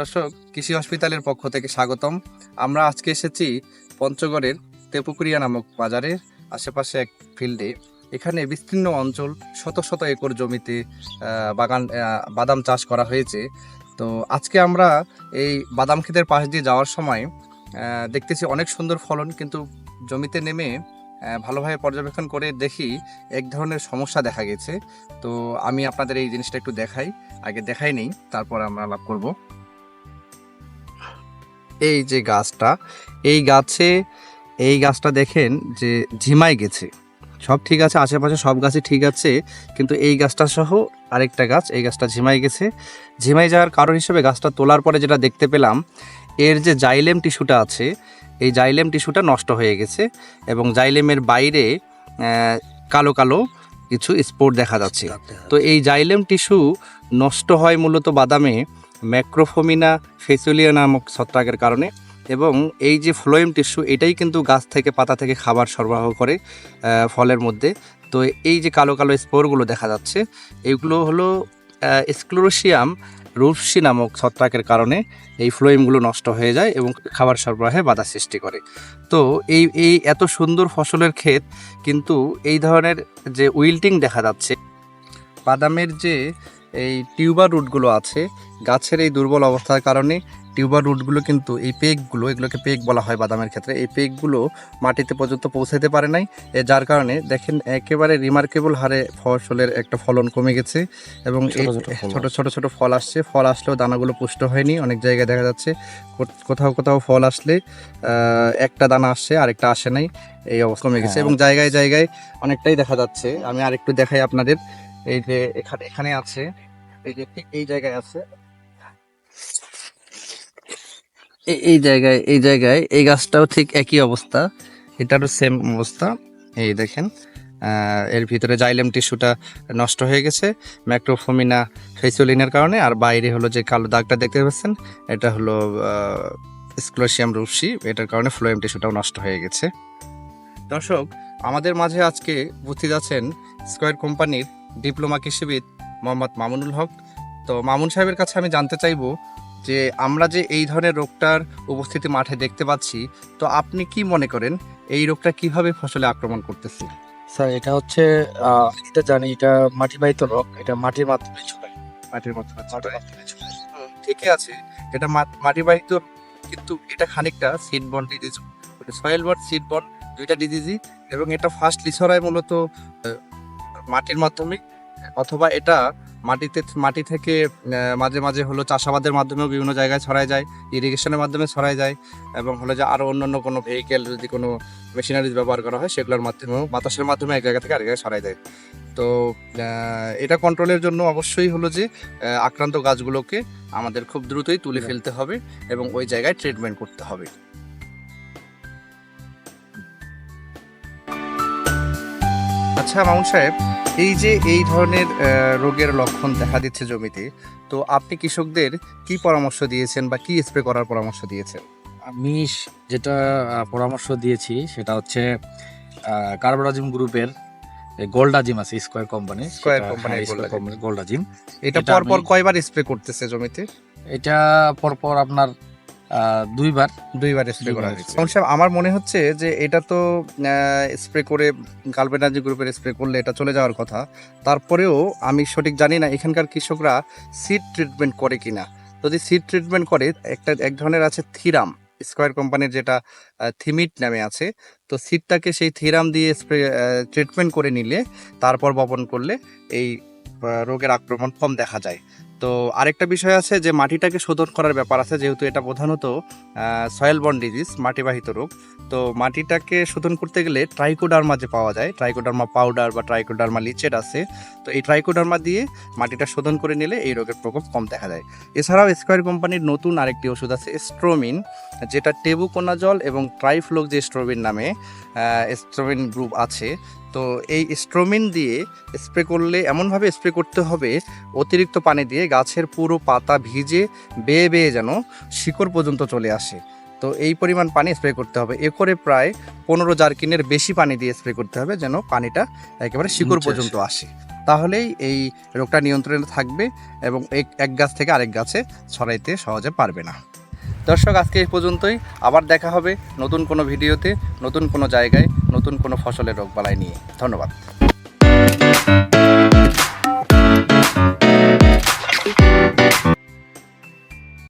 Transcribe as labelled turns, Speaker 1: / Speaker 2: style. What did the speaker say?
Speaker 1: দর্শক, কৃষি হসপিটালের পক্ষ থেকে স্বাগতম। আমরা আজকে এসেছি পঞ্চগড়ের তেপুকুরিয়া নামক বাজারের আশেপাশে এক ফিল্ডে। এখানে বিস্তীর্ণ অঞ্চল, শত শত একর জমিতে বাগান বাদাম চাষ করা হয়েছে। তো আজকে আমরা এই বাদাম ক্ষেতের পাশ দিয়ে যাওয়ার সময় দেখতেছি অনেক সুন্দর ফলন, কিন্তু জমিতে নেমে ভালোভাবে পর্যবেক্ষণ করে দেখি এক ধরনের সমস্যা দেখা গেছে। তো আমি আপনাদের এই জিনিসটা একটু দেখাই। আগে দেখাই নেই, তারপর আমরা লাভ করব। এই যে গাছটা এই গাছে এই গাছটা দেখেন যে ঝিমাই গেছে। সব ঠিক আছে আশেপাশে সব গাছই ঠিক আছে কিন্তু এই গাছটা সহ আরেকটা গাছ এই গাছটা ঝিমাই গেছে। ঝিমাই যাওয়ার কারণ হিসেবে গাছটা তোলার পরে যেটা দেখতে পেলাম এর যে জাইলেম টিস্যুটা আছে এই জাইলেম টিস্যুটা নষ্ট হয়ে গেছে এবং জাইলেমের বাইরে কালো কালো কিছু স্পোর দেখা যাচ্ছে। তো এই জাইলেম টিস্যু নষ্ট হয় মূলত বাদামে ম্যাক্রোফোমিনা ফেসুলিয়া নামক ছত্রাকের কারণে এবং এই যে ফ্লোয়েম টিস্যু এটাই কিন্তু গাছ থেকে, পাতা থেকে খাবার সরবরাহ করে ফলের মধ্যে। তো এই যে কালো কালো স্পোরগুলো দেখা যাচ্ছে, এগুলো হলো স্ক্লোরোসিয়াম রুপসি নামক ছত্রাকের কারণে এই ফ্লোয়েমগুলো নষ্ট হয়ে যায় এবং খাবার সরবরাহে বাধা সৃষ্টি করে। তো এই এই এত সুন্দর ফসলের ক্ষেত কিন্তু এই ধরনের যে উইল্টিং দেখা যাচ্ছে, বাদামের যে এই টিউবার রুটগুলো আছে। গাছের এই দুর্বল অবস্থার কারণে টিউবার রুটগুলো কিন্তু এই পেকগুলো এগুলোকে পেক বলা হয় বাদামের ক্ষেত্রে এই পেকগুলো মাটিতে পর্যন্ত পৌঁছাতে পারে নাই। এ যার কারণে দেখেন একেবারে রিমার্কেবল হারে ফসলের একটা ফলন কমে গেছে এবং এই
Speaker 2: ছোট ছোট
Speaker 1: ছোট ফল আসছে। ফল আসলেও দানাগুলো পুষ্ট হয়নি অনেক জায়গায় দেখা যাচ্ছে কোথাও কোথাও ফল আসলে একটা দানা আসছে আরেকটা আসে নাই। এই অবস্থা কমে গেছে
Speaker 2: হ্যাঁ।
Speaker 1: এবং জায়গায় জায়গায় অনেকটাই দেখা যাচ্ছে। আমি আরেকটু দেখাই আপনাদের। এই যে এখানে এখানে আছে, এই যে ঠিক এই জায়গায় আছে। এই- জায়গায়, এই জায়গায়, এই গাছটাও ঠিক একই অবস্থা, এটারও সেম অবস্থা। এই দেখেন এর ভিতরে জাইলেম টিস্যুটা নষ্ট হয়ে গেছে, ম্যাক্রোফোমিনা ফেসিওলিনের কারণে, আর বাইরে হলো যে কালো দাগটা দেখতে পাচ্ছেন, এটা হলো স্ক্লোসিয়াম রুপসি এটার কারণে ফ্লোয়েম টিস্যুটাও নষ্ট হয়ে গেছে। দর্শক, আমাদের মাঝে আজকে উপস্থিত আছেন স্কোয়ার কোম্পানির ডিপ্লোমা কৃষিবিদ মোহাম্মদ মামুনুল হক। তো মামুন সাহেবের কাছে আমি জানতে চাইব যে আমরা যে এই ধরনের রোগটার উপস্থিতি মাঠে দেখতে পাচ্ছি তো আপনি কি মনে করেন এই রোগটা কীভাবে ফসলে আক্রমণ করতেছে?
Speaker 2: স্যার এটা হচ্ছে এটা জানি এটা মাটি বাহিত রোগ এটা মাটির মাধ্যমে ছড়ায়।
Speaker 1: মাটির
Speaker 2: মাধ্যমে ছড়ায়।
Speaker 1: ঠিকই আছে। এটা মা- মাটিবাহিত কিন্তু এটা খানিকটা সিড বন ডিজিজ সয়েল বন সিড বন দুইটা ডিজিজই এবং এটা ফার্স্ট ছড়ায় মূলত মাটির মাধ্যমে অথবা এটা মাটিতে মাটি থেকে মাঝে মাঝে হলো চাষাবাদের মাধ্যমেও বিভিন্ন জায়গায় ছড়ায় যায় ইরিগেশনের মাধ্যমে ছড়ায় যায় এবং হলো যে আরও অন্যান্য কোনো ভেহিকেল যদি কোনো মেশিনারিজ ব্যবহার করা হয় সেগুলোর মাধ্যমেও বাতাসের মাধ্যমে এক জায়গা থেকে আরেক জায়গায় ছড়ায় যায় তো এটা কন্ট্রোলের জন্য অবশ্যই হলো যে আক্রান্ত গাছগুলোকে আমাদের খুব দ্রুতই তুলে। ফেলতে হবে এবং ওই জায়গায় ট্রিটমেন্ট করতে হবে আচ্ছা মামুন সাহেব এই যে এই ধরনের রোগের লক্ষণ দেখা দিচ্ছে জমিতে তো আপনি কৃষকদের কি পরামর্শ দিয়েছেন বা কি স্প্রে করার পরামর্শ দিয়েছেন?
Speaker 2: আমি যেটা পরামর্শ দিয়েছি সেটা হচ্ছে কার্বোরাজিম গ্রুপের গোল্ডাজিম আছে স্কোয়ার কোম্পানি
Speaker 1: Square company র Goldazim।
Speaker 2: Company Goldazim.
Speaker 1: এটা
Speaker 2: এটা
Speaker 1: পর পর কয়বার স্প্রে করতেছে জমিতে?
Speaker 2: এটা পরপর আপনার দুইবার
Speaker 1: দুইবার স্প্রে করা হয়েছে। সাহেব আমার মনে হচ্ছে যে এটা তো স্প্রে করে গালবেনাজি গ্রুপের স্প্রে করলে এটা চলে যাওয়ার কথা। তারপরেও আমি সঠিক জানি না এখানকার কৃষকরা সিড ট্রিটমেন্ট করে কিনা। যদি সিড ট্রিটমেন্ট করে একটা এক ধরনের আছে থিরাম স্কোয়ার কোম্পানির যেটা থিমিট নামে আছে। তো সিডটাকে সেই থিরাম দিয়ে স্প্রে ট্রিটমেন্ট করে নিলে তারপর বপন করলে এই রোগের আক্রমণ কম দেখা যায়। তো আরেকটা বিষয় আছে যে মাটিটাকে শোধন করার ব্যাপার আছে, যেহেতু এটা প্রধানত সয়েল বন ডিজিজ মাটিবাহিত রোগ। তো মাটিটাকে শোধন করতে গেলে ট্রাইকোডার্মা যে পাওয়া যায় ট্রাইকোডার্মা পাউডার বা ট্রাইকোডার্মা লিচেড আছে, তো এই ট্রাইকোডার্মা দিয়ে মাটিটা শোধন করে নিলে এই রোগের প্রকোপ কম দেখা যায়। এছাড়াও স্কোয়ার কোম্পানির নতুন আরেকটি ওষুধ আছে স্ট্রোমিন যেটা টেবুকোনা জল এবং ট্রাইফ্লোক যে স্ট্রোমিন নামে স্ট্রোমিন গ্রুপ আছে। তো এই স্ট্রোমিন দিয়ে স্প্রে করলে, এমনভাবে স্প্রে করতে হবে, অতিরিক্ত পানি দিয়ে গাছের পুরো পাতা ভিজে বেয়ে বেয়ে যেন শিকড় পর্যন্ত চলে আসে। তো এই পরিমাণ পানি স্প্রে করতে হবে। এ করে প্রায় পনেরো জারকিনের বেশি পানি দিয়ে স্প্রে করতে হবে যেন পানিটা একেবারে শিকড় পর্যন্ত আসে। তাহলেই এই রোগটা নিয়ন্ত্রণে থাকবে এবং এক এক গাছ থেকে আরেক গাছে ছড়াইতে সহজে পারবে না। দর্শক আজকে এই পর্যন্তই। আবার দেখা হবে নতুন কোনো ভিডিওতে নতুন কোনো জায়গায় নতুন কোনো ফসলের রোগবালাই নিয়ে। ধন্যবাদ।